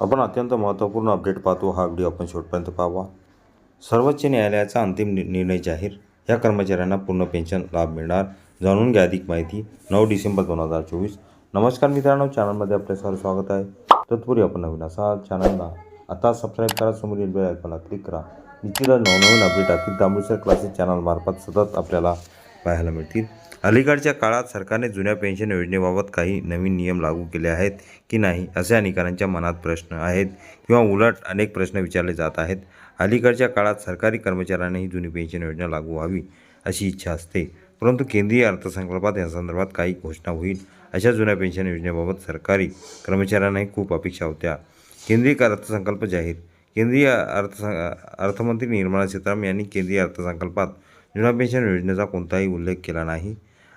आपण अत्यंत महत्त्वपूर्ण अपडेट पाहतो. हा व्हिडिओ आपण शेवटपर्यंत पाहावा. सर्वोच्च न्यायालयाचा अंतिम नि- निर्णय जाहीर. या कर्मचाऱ्यांना पूर्ण पेन्शन लाभ मिळणार. जाणून घ्या अधिक माहिती. नऊ डिसेंबर दोन हजार चोवीस. नमस्कार मित्रांनो. चॅनलमध्ये आपले सर्व स्वागत आहे. तत्पूर्वी आपण नवीन असाल चॅनलला आता सबस्क्राईब करा. समोर बेल आयकॉनला क्लिक करा. निश्चितच नवनवीन अपडेट आतील तांबुसर क्लासेस चॅनलमार्फत सतत आपल्याला पाहायला मिळतील. अलीकडच्या काळात सरकारने जुन्या पेन्शन योजनेबाबत काही नवीन नियम लागू केले आहेत की नाही असे अनेकांच्या मनात प्रश्न आहेत किंवा उलट अनेक प्रश्न विचारले जात आहेत. अलीकडच्या काळात सरकारी कर्मचाऱ्यांनाही जुनी पेन्शन योजना लागू व्हावी अशी इच्छा असते. परंतु केंद्रीय अर्थसंकल्पात या संदर्भात काही घोषणा होईल. अशा जुन्या पेन्शन योजनेबाबत सरकारी कर्मचाऱ्यांनाही खूप अपेक्षा होत्या. केंद्रीय अर्थसंकल्प जाहीर. केंद्रीय अर्थ अर्थमंत्री निर्मला सीतारामन यांनी केंद्रीय अर्थसंकल्पात जुन्या पेन्शन योजनेचा कोणताही उल्लेख केला नाही.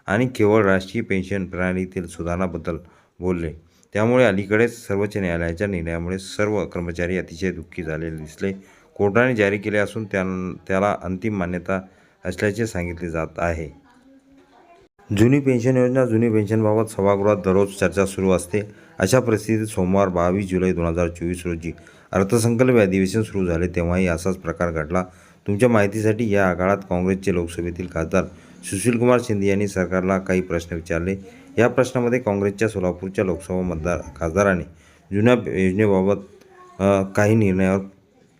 आणि केवळ राष्ट्रीय पेन्शन प्रणालीतील सुधारणाबद्दल बोलले. त्यामुळे अलीकडेच सर्वोच्च न्यायालयाच्या निर्णयामुळे सर्व कर्मचारी अतिशय दुःखी झालेले दिसले. कोर्टाने जारी केले असून त्या त्याला अंतिम मान्यता असल्याचे सांगितले जात आहे. जुनी पेन्शन योजना जुनी पेन्शनबाबत सभागृहात दररोज चर्चा सुरू असते. अशा परिस्थितीत सोमवार बावीस जुलै दोन हजार चोवीस रोजी अर्थसंकल्प अधिवेशन सुरू झाले तेव्हाही असाच प्रकार घडला. तुमच्या माहितीसाठी या काळात काँग्रेसचे लोकसभेतील खासदार सुशीलकुमार शिंदे यांनी सरकारला काही प्रश्न विचारले. या प्रश्नामध्ये काँग्रेसच्या सोलापूरच्या लोकसभा मतदार खासदाराने जुन्या योजनेबाबत काही निर्णयावर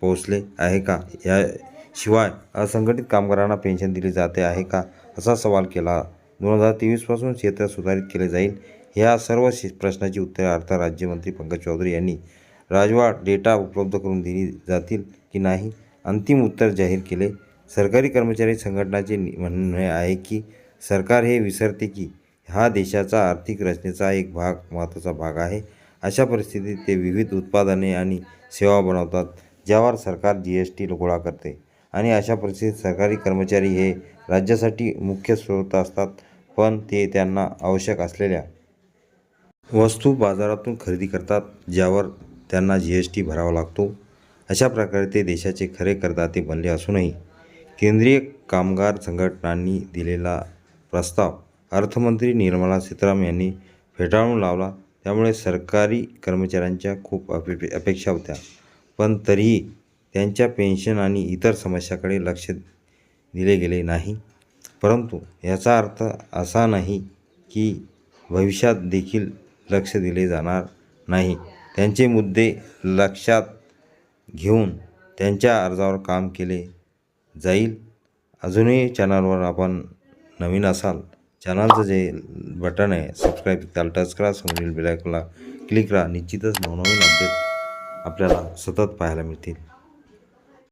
पोहोचले आहे का? याशिवाय असंघटित कामगारांना पेन्शन दिली जाते आहे का? असा सवाल केला. दोन हजार तेवीसपासून क्षेत्र सुधारित केले जाईल. ह्या सर्व प्रश्नाची उत्तरे अर्थ राज्यमंत्री पंकज चौधरी यांनी राजवाड डेटा उपलब्ध करून दिली जातील की नाही? अंतिम उत्तर जाहीर केले. सरकारी कर्मचारी संघटनाचे म्हणणे आहे की सरकार हे विसरते की हा देशाचा आर्थिक रचनेचा एक भाग महत्त्वाचा भाग आहे. अशा परिस्थितीत ते विविध उत्पादने आणि सेवा बनवतात ज्यावर सरकार जी एस टी गोळा करते. आणि अशा परिस्थितीत सरकारी कर्मचारी हे राज्यासाठी मुख्य स्रोत असतात पण ते त्यांना आवश्यक असलेल्या वस्तू बाजारातून खरेदी करतात ज्यावर त्यांना जी एस टी भरावा लागतो. अशा प्रकारे ते देशाचे खरे करदाते बनले असूनही केंद्रीय कामगार संघटनांनी दिलेला प्रस्ताव अर्थमंत्री निर्मला सीतारामन यांनी फेटाळून लावला. त्यामुळे सरकारी कर्मचाऱ्यांच्या खूप अपे अपेक्षा होत्या. पण तरीही त्यांच्या पेन्शन आणि इतर समस्याकडे लक्ष दिले गेले नाही. परंतु याचा अर्थ असा नाही की भविष्यात देखील लक्ष दिले जाणार नाही. त्यांचे मुद्दे लक्षात घेऊन त्यांच्या अर्जावर काम केले जाईल. अजूनही चॅनलवर आपण नवीन असाल चॅनलचं जे बटन आहे सबस्क्राईब त्याला टच करा समोरील बेलायकला क्लिक करा. निश्चितच नवनवीन अपडेट आपल्याला सतत पाहायला मिळतील.